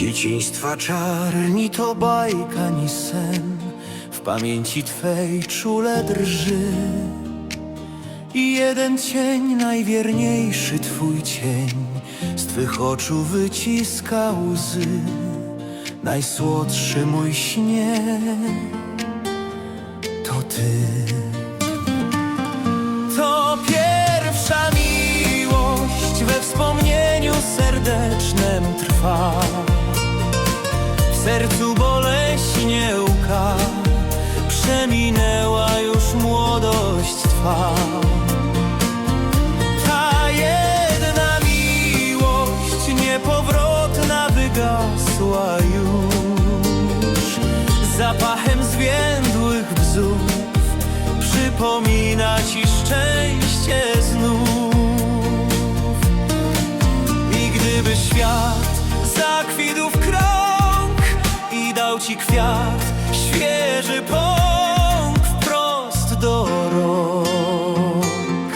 Dzieciństwa czar, ni to bajka, ni sen. W pamięci Twej czule drży. I jeden cień, najwierniejszy Twój cień Z Twych oczu wyciska łzy. Najsłodszy mój śnie To Ty. To pierwsza miłość We wspomnieniu serdecznym trwa sercu boleśnie łka Przeminęła już młodość Twa. Ta jedna miłość niepowrotna wygasła już. Zapachem zwiędłych bzów Przypomina Ci szczęście kwiat, świeży pąk wprost do rąk.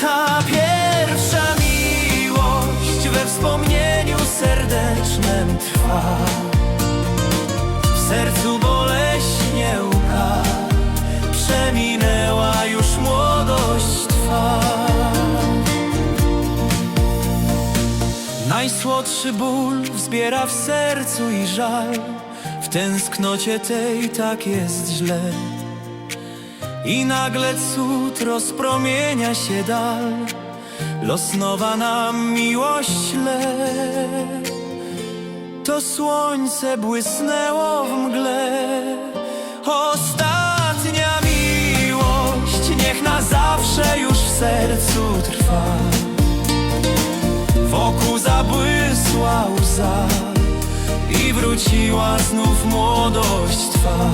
Ta pierwsza miłość we wspomnieniu serdecznym trwa. W sercu boleśnie łka, przeminęła już młodość Twa. Najsłodszy ból wzbiera w sercu i żal tęsknocie tej tak jest źle. I nagle cud rozpromienia się dal. Los nowa nam miłość le To słońce błysnęło w mgle. Ostatnia miłość Niech na zawsze już w sercu trwa. Wokół zabłysła łza I wróciła znów młodość Twa.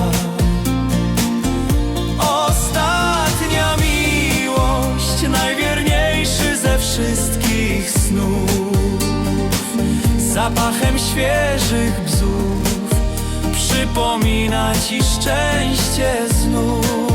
Ostatnia miłość Najwierniejszy ze wszystkich snów. Zapachem świeżych bzów Przypomina Ci szczęście znów